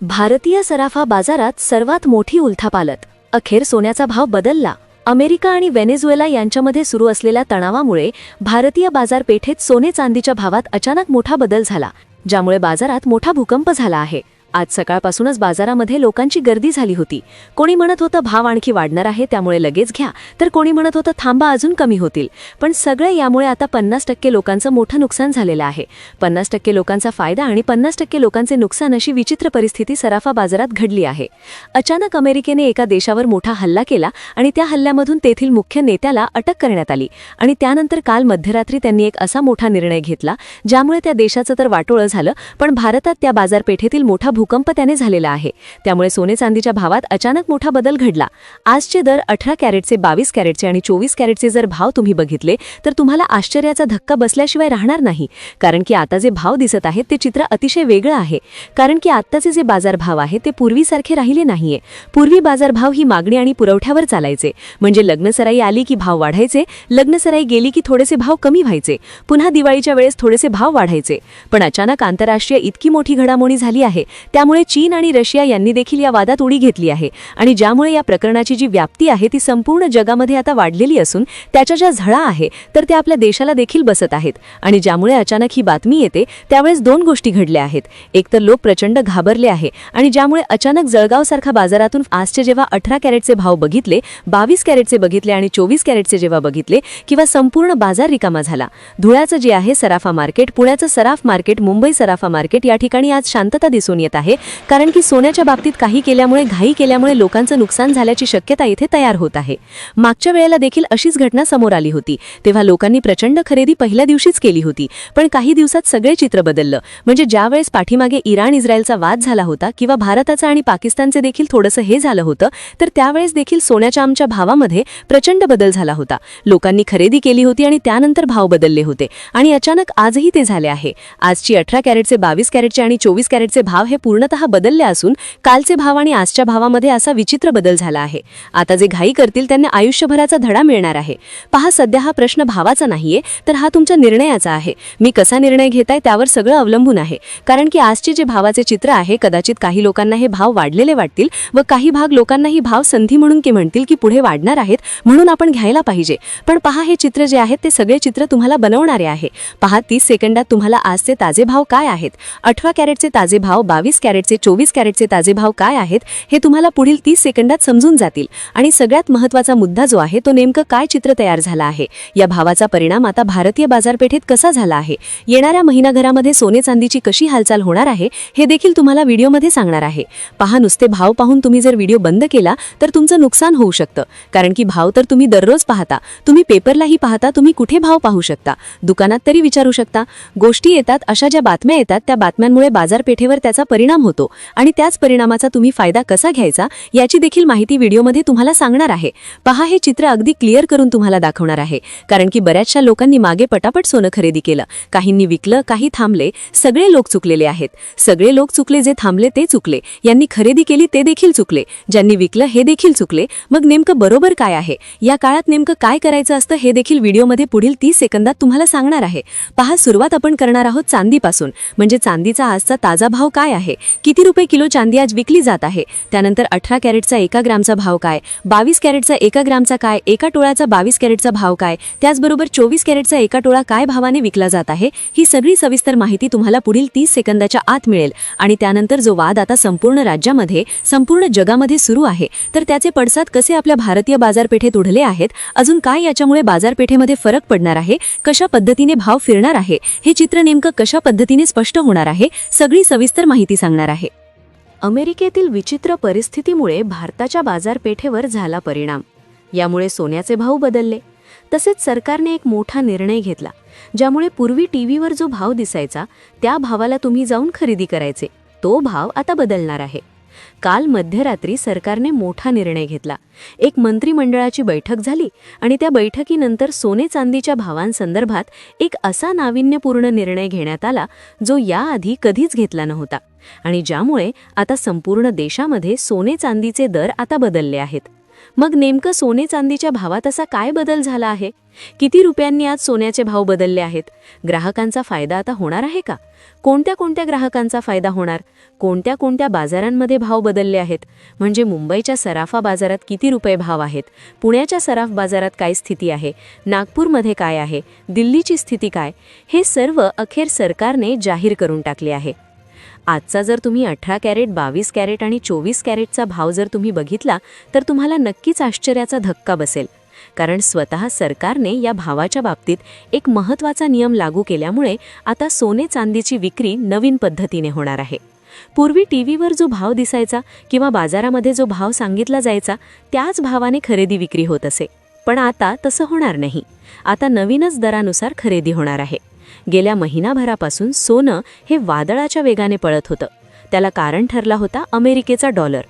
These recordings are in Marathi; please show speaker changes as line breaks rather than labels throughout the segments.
भारतीय सराफा बाजारात सर्वात मोठी उलथापालत. अखेर सोन्याचा भाव बदलला. अमेरिका आणि व्हेनेझुएला यांच्यामध्ये सुरू असलेल्या तणावामुळे भारतीय बाजारपेठेत सोने चांदीच्या भावात अचानक मोठा बदल झाला ज्यामुळे बाजारात मोठा भूकंप झाला आहे. आज सकाळपासूनच बाजारामध्ये लोकांची गर्दी झाली होती. कोणी म्हणत होतं भाव आणखी वाढणार आहे त्यामुळे लगेच घ्या. तर कोणी म्हणत होतं थांबा अजून कमी होतील. पण सगळे यामुळे आता पन्नास टक्के लोकांचं मोठं नुकसान झालेलं आहे. पन्नास टक्के लोकांचा फायदा आणि पन्नास टक्के लोकांचे नुकसान अशी विचित्र परिस्थिती सराफा बाजारात घडली आहे. अचानक अमेरिकेने एका देशावर मोठा हल्ला केला आणि त्या हल्ल्यामधून तेथील मुख्य नेत्याला अटक करण्यात आली. आणि त्यानंतर काल मध्यरात्री त्यांनी एक असा मोठा निर्णय घेतला ज्यामुळे त्या देशाचं तर वाटोळं झालं पण भारतात त्या बाजारपेठेतील मोठा भूकंप त्याने झालेला आहे. त्यामुळे सोने चांदीच्या भावात अचानक मोठा बदल घडला. आजचे दर अठरा कॅरेटचे बावीस कॅरेटचे आणि चोवीस कॅरेटचे जर भाव तुम्ही बघितले तर तुम्हाला आश्चर्याचा धक्का बसल्याशिवाय राहणार नाही. कारण की आता जे भाव दिसत आहेत ते चित्र अतिशय वेगळं आहे. कारण की आत्ताचे जे बाजारभाव आहेत ते पूर्वीसारखे राहिले नाहीये. पूर्वी बाजारभाव ही मागणी आणि पुरवठ्यावर चालायचे. म्हणजे लग्नसराई आली की भाव वाढायचे लग्नसराई गेली की थोडेसे भाव कमी व्हायचे. पुन्हा दिवाळीच्या वेळेस थोडेसे भाव वाढायचे. पण अचानक आंतरराष्ट्रीय इतकी मोठी घडामोडी झाली आहे त्यामुळे चीन आणि रशिया यांनी देखील या वादात उडी घेतली आहे. आणि ज्यामुळे या प्रकरणाची जी व्याप्ती आहे ती संपूर्ण जगामध्ये आता वाढलेली असून त्याच्या ज्या झळा आहे तर त्या आपल्या देशाला देखील बसत आहेत. आणि ज्यामुळे अचानक ही बातमी येते त्यावेळेस दोन गोष्टी घडल्या आहेत. एक तर लोक प्रचंड घाबरले आहे आणि ज्यामुळे अचानक जळगावसारखा बाजारातून आजचे जेव्हा अठरा कॅरेटचे भाव बघितले बावीस कॅरेटचे बघितले आणि चोवीस कॅरेटचे जेव्हा बघितले किंवा संपूर्ण बाजार रिकामा झाला. धुळ्याचं जे आहे सराफा मार्केट पुण्याचं सराफ मार्केट मुंबई सराफा मार्केट या ठिकाणी आज शांतता दिसून येत आहे. कारण की सोन्याच्या बाबतीत काही केल्यामुळे घाई केल्यामुळे लोकांचं नुकसान झाल्याची शक्यता इथे तयार होत आहे. मागच्या वेळेला देखील अशीच घटना समोर आली होती. तेव्हा लोकांनी प्रचंड खरेदी पहिल्या दिवशीच केली होती. पण काही दिवसात सगळे चित्र बदललं. म्हणजे ज्यावेळेस पाठीमागे इराण इस्रायलचा वाद झाला होता किंवा भारताचा आणि पाकिस्तानचे देखील थोडंसं हे झालं होतं तर त्यावेळेस देखील सोन्याच्या आमच्या भावामध्ये प्रचंड बदल झाला होता. लोकांनी खरेदी केली होती आणि त्यानंतर भाव बदलले होते. आणि अचानक आजही ते झाले आहे. आजची अठरा कॅरेटचे बावीस कॅरेटचे आणि चोवीस कॅरेटचे भाव हे पूर्णतः बदलले असून कालचे भाव आणि आजच्या भावामध्ये असा विचित्र बदल झाला आहे. आता जे घाई करतील त्यांना आयुष्यभराचा धडा मिळणार आहे. पहा सध्या हा प्रश्न भावाचा नाहीये तर हा तुमच्या निर्णयाचा आहे. मी कसा निर्णय घेताय त्यावर सगळं अवलंबून आहे. कारण की आजचे जे भावाचे चित्र आहे कदाचित काही लोकांना हे भाव वाढलेले वाटतील व काही भाग लोकांना ही भाव संधी म्हणून की म्हणतील की पुढे वाढणार आहेत म्हणून आपण घ्यायला पाहिजे. पण पहा हे चित्र जे आहेत ते सगळे चित्र तुम्हाला बनवणारे आहे. पहा तीस सेकंदात तुम्हाला आजचे ताजे भाव काय आहेत? अठरा कॅरेटचे ताजे भाव बावीस कॅरेटचे चोवीस कॅरेटचे ताजे भाव काय आहेत हे तुम्हाला पुढील तीस सेकंदात समजून जातील. आणि सगळ्यात महत्त्वाचा मुद्दा जो आहे तो नेमकं काय चित्र तयार झाला आहे? या भावाचा परिणाम आता भारतीय बाजारपेठेत कसा झाला आहे? येणाऱ्या महिनाभरामध्ये सोने चांदीची कशी हालचाल होणार आहे हे देखील तुम्हाला व्हिडिओमध्ये सांगणार आहे. पहा नुसते भाव पाहून तुम्ही जर व्हिडिओ बंद केला तर तुमचं नुकसान होऊ शकतं. कारण की भाव तर तुम्ही दररोज पाहता. तुम्ही पेपरलाही पाहता तुम्ही कुठे भाव पाहू शकता? दुकानात तरी विचारू शकता. गोष्टी येतात अशा ज्या बातम्या येतात त्या बातम्यांमुळे बाजारपेठेवर त्याचा परिणाम परिणाम होतो. आणि त्याच परिणामाचा तुम्ही फायदा कसा घ्यायचा याची देखील माहिती व्हिडिओमध्ये तुम्हाला सांगणार आहे. पहा हे चित्र अगदी क्लिअर करून तुम्हाला दाखवणार आहे. कारण की बऱ्याचशा लोकांनी मागे पटापट सोनं खरेदी केलं. काहींनी विकलं काही थांबले. सगळे लोक चुकलेले आहेत. सगळे लोक चुकले जे थांबले ते चुकले. यांनी खरेदी केली ते देखील चुकले. ज्यांनी विकलं हे देखील चुकले. मग नेमकं बरोबर काय आहे? या काळात नेमकं काय करायचं असतं हे देखील व्हिडिओमध्ये पुढील तीस सेकंदात तुम्हाला सांगणार आहे. पहा सुरुवात आपण करणार आहोत चांदीपासून. म्हणजे चांदीचा आजचा ताजा भाव काय आहे? किती रुपये किलो चांदी आज विकली जात आहे? त्यानंतर अठरा कॅरेटचा एका ग्रामचा भाव काय? बावीस कॅरेटचा एका ग्रामचा काय? एका टोळाचा बावीस कॅरेटचा भाव काय? त्याचबरोबर चोवीस कॅरेटचा एका टोळा काय भावाने विकला जात आहे? ही सगळी सविस्तर माहिती तुम्हाला पुढील तीस सेकंदाच्या आत मिळेल. आणि त्यानंतर जो वाद आता संपूर्ण राज्यामध्ये संपूर्ण जगामध्ये सुरू आहे तर त्याचे पडसाद कसे आपल्या भारतीय बाजारपेठेत उडले आहेत? अजून काय याच्यामुळे बाजारपेठेमध्ये फरक पडणार आहे? कशा पद्धतीने भाव फिरणार आहे? हे चित्र नेमकं कशा पद्धतीने स्पष्ट होणार आहे? सगळी सविस्तर माहिती सांगणार आहे. अमेरिकेतील विचित्र परिस्थितीमुळे भारताच्या बाजारपेठेवर झाला परिणाम. यामुळे सोन्याचे भाव बदलले. तसेच सरकारने एक मोठा निर्णय घेतला ज्यामुळे पूर्वी टीव्हीवर जो भाव दिसायचा त्या भावाला तुम्ही जाऊन खरेदी करायचे. तो भाव आता बदलणार आहे. काल मध्यरात्री सरकारने मोठा निर्णय घेतला. एक मंत्रिमंडळाची बैठक झाली आणि त्या बैठकीनंतर सोने चांदीच्या भावांसंदर्भात एक असा नाविन्यपूर्ण निर्णय घेण्यात आला जो याआधी कधीच घेतला नव्हता. आणि ज्यामुळे आता संपूर्ण देशामध्ये सोने चांदीचे दर आता बदलले आहेत. मग नेमकं सोने चांदीच्या भावात असा काय बदल झाला आहे? किती रुपयांनी आज सोन्याचे भाव बदलले आहेत? ग्राहकांचा फायदा आता होणार आहे का? कोणत्या कोणत्या ग्राहकांचा फायदा होणार? कोणत्या कोणत्या बाजारांमध्ये भाव बदलले आहेत? म्हणजे मुंबईच्या सराफा बाजारात किती रुपये भाव आहेत? पुण्याच्या सराफ बाजारात काय स्थिती आहे? नागपूरमध्ये काय आहे? दिल्लीची स्थिती काय? हे सर्व अखेर सरकारने जाहीर करून टाकले आहे. आजचा जर तुम्ही अठरा कॅरेट बावीस कॅरेट आणि चोवीस कॅरेटचा भाव जर तुम्ही बघितला तर तुम्हाला नक्कीच आश्चर्याचा धक्का बसेल. कारण स्वतः सरकारने या भावाच्या बाबतीत एक महत्त्वाचा नियम लागू केल्यामुळे आता सोने चांदीची विक्री नवीन पद्धतीने होणार आहे. पूर्वी टी व्हीवर जो भाव दिसायचा किंवा बाजारामध्ये जो भाव सांगितला जायचा त्याच भावाने खरेदी विक्री होत असे. पण आता तसं होणार नाही. आता नवीनच दरानुसार खरेदी होणार आहे. गेल्या महिनाभरापासून सोनं हे वादळाच्या वेगाने पळत होतं. त्याला कारण ठरला होता अमेरिकेचा डॉलर.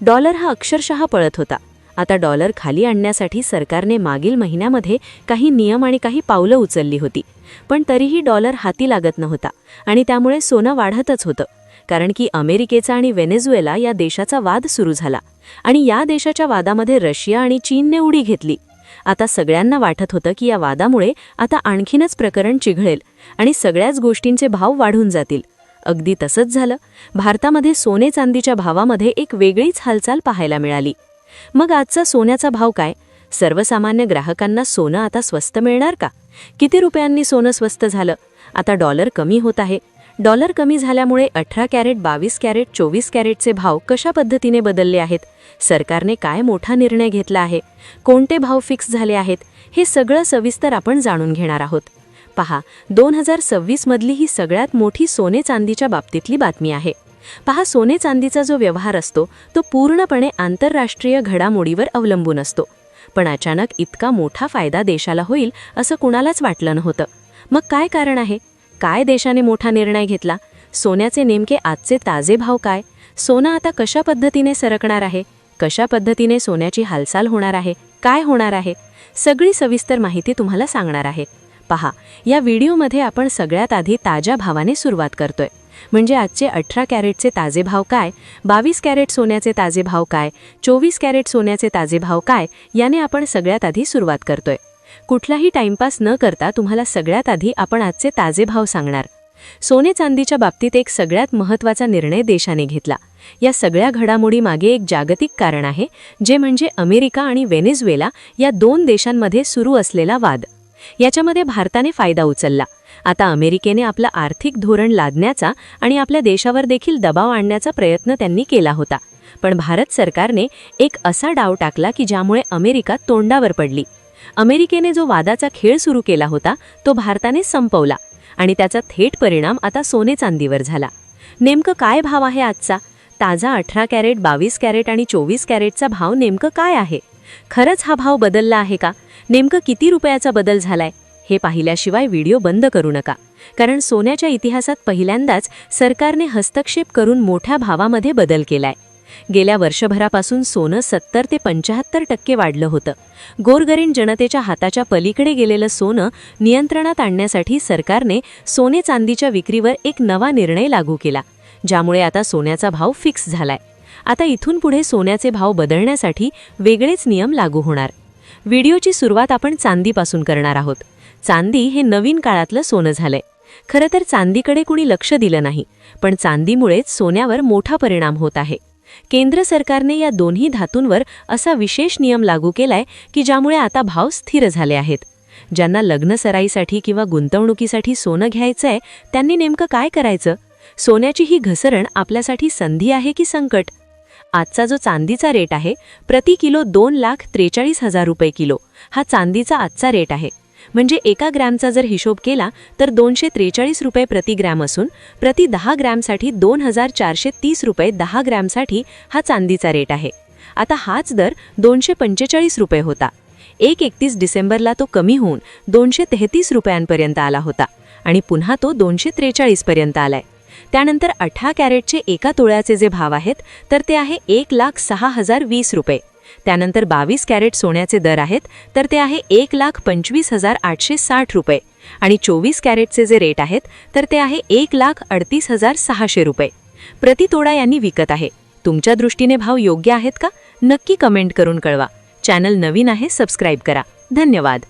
डॉलर हा अक्षरशः पळत होता. आता डॉलर खाली आणण्यासाठी सरकारने मागील महिन्यामध्ये काही नियम आणि काही पावलं उचलली होती. पण तरीही डॉलर हाती लागत नव्हता आणि त्यामुळे सोनं वाढतच होतं. कारण की अमेरिकेचा आणि व्हेनेझुएला या देशाचा वाद सुरू झाला आणि या देशाच्या वादामध्ये रशिया आणि चीनने उडी घेतली. आता सगळ्यांना वाटत होतं की या वादामुळे आता आणखीनच प्रकरण चिघळेल आणि सगळ्याच गोष्टींचे भाव वाढून जातील. अगदी तसंच झालं. भारतामध्ये सोने चांदीच्या भावामध्ये एक वेगळीच हालचाल पाहायला मिळाली. मग आजचा सोन्याचा भाव काय? सर्वसामान्य ग्राहकांना सोनं आता स्वस्त मिळणार का? किती रुपयांनी सोनं स्वस्त झालं? आता डॉलर कमी होत आहे. डॉलर कमी झाल्यामुळे अठरा कॅरेट बावीस कॅरेट चोवीस कॅरेटचे भाव कशा पद्धतीने बदलले आहेत? सरकारने काय मोठा निर्णय घेतला आहे? कोणते भाव फिक्स झाले आहेत? हे सगळं सविस्तर आपण जाणून घेणार आहोत. पहा दोन हजार सव्वीसमधली ही सगळ्यात मोठी सोने चांदीच्या बाबतीतली बातमी आहे. पहा सोने चांदीचा जो व्यवहार असतो तो पूर्णपणे आंतरराष्ट्रीय घडामोडीवर अवलंबून असतो. पण अचानक इतका मोठा फायदा देशाला होईल असं कुणालाच वाटलं नव्हतं. मग काय कारण आहे? काय देशाने मोठा निर्णय घेतला? सोन्याचे नेमके आजचे ताजे भाव काय? सोनं आता कशा पद्धतीने सरकणार आहे? कशा पद्धतीने सोन्याची हालचाल होणार आहे? काय होणार आहे? सगळी सविस्तर माहिती तुम्हाला सांगणार आहे. पहा या व्हिडिओमध्ये आपण सगळ्यात आधी ताज्या भावाने सुरुवात करतोय. म्हणजे आजचे अठरा कॅरेटचे ताजे भाव काय? बावीस कॅरेट सोन्याचे ताजे भाव काय? चोवीस कॅरेट सोन्याचे ताजे भाव काय? याने आपण सगळ्यात आधी सुरुवात करतोय. कुठलाही टाइमपास न करता तुम्हाला सगळ्यात आधी आपण आजचे ताजे भाव सांगणार. सोने चांदीच्या बाबतीत एक सगळ्यात महत्त्वाचा निर्णय देशाने घेतला. या सगळ्या घडामोडी मागे एक जागतिक कारण आहे जे म्हणजे अमेरिका आणि व्हेनेझुएला या दोन देशांमध्ये सुरू असलेला वाद. याच्यामध्ये भारताने फायदा उचलला. आता अमेरिकेने आपलं आर्थिक धोरण लादण्याचा आणि आपल्या देशावर देखील दबाव आणण्याचा प्रयत्न त्यांनी केला होता. पण भारत सरकारने एक असा डाव टाकला की ज्यामुळे अमेरिका तोंडावर पडली. अमेरिकेने जो वादाचा खेळ सुरू केला होता तो भारताने संपवला आणि त्याचा थेट परिणाम आता सोने चांदीवर झाला. नेमकं काय भाव आहे आजचा? ताजा अठरा कॅरेट बावीस कॅरेट आणि चोवीस कॅरेटचा भाव नेमकं काय आहे? खरंच हा भाव बदलला आहे का? नेमकं किती रुपयाचा बदल झालाय? हे पाहिल्याशिवाय व्हिडिओ बंद करू नका. कारण सोन्याच्या इतिहासात पहिल्यांदाच सरकारने हस्तक्षेप करून मोठ्या भावामध्ये बदल केलाय. गेल्या वर्षभरापासून सोनं सत्तर ते पंचाहत्तर टक्के वाढलं होतं. गोरगरीण जनतेच्या हाताच्या पलीकडे गेलेलं सोनं नियंत्रणात आणण्यासाठी सरकारने सोने चांदीच्या विक्रीवर एक नवा निर्णय लागू केला ज्यामुळे आता सोन्याचा भाव फिक्स झालाय. आता इथून पुढे सोन्याचे भाव बदलण्यासाठी वेगळेच नियम लागू होणार. व्हिडिओची सुरुवात आपण चांदीपासून करणार आहोत. चांदी हे नवीन काळातलं सोनं झालंय. खरं तर चांदीकडे कुणी लक्ष दिलं नाही पण चांदीमुळेच सोन्यावर मोठा परिणाम होत आहे. केंद्र सरकारने या दोन्ही धातूंवर असा विशेष नियम लागू केलाय की ज्यामुळे आता भाव स्थिर झाले आहेत. ज्यांना लग्न सराईसाठी किंवा गुंतवणुकीसाठी सोनं घ्यायचंय त्यांनी नेमकं काय करायचं? सोन्याची ही घसरण आपल्यासाठी संधी आहे की संकट? आजचा जो चांदीचा रेट आहे प्रति किलो दोन लाख त्रेचाळीस हजार रुपये किलो. हा चांदीचा आजचा रेट आहे. म्हणजे एका ग्रॅमचा जर हिशोब केला तर दोनशे त्रेचाळीस रुपये प्रति ग्रॅम असून प्रति दहा ग्रॅमसाठी दोन हजार चारशे तीस रुपये दहा ग्रॅमसाठी हा चांदीचा रेट आहे. आता हाच दर दोनशे पंचेचाळीस रुपये होता. एक एकतीस डिसेंबरला तो कमी होऊन दोनशे तेहतीस रुपयांपर्यंत आला होता आणि पुन्हा तो दोनशे त्रेचाळीसपर्यंत आलाय. त्यानंतर अठरा कॅरेटचे एका तोळ्याचे जे भाव आहेत तर ते आहे एक लाख सहा हजार वीस रुपये. त्यानंतर बावीस कॅरेट सोन्याचे दर आहेत तर ते आहे एक लाख पंचवीस हजार आठशे साठ रुपये. आणि चोवीस कॅरेटचे जे रेट आहेत तर ते आहे एक लाख अडतीस हजार सहाशे रुपये. प्रतितोडा यांनी विकत आहे. तुमच्या दृष्टीने भाव योग्य आहेत का? नक्की कमेंट करून कळवा. चॅनल नवीन आहे सबस्क्राईब करा. धन्यवाद.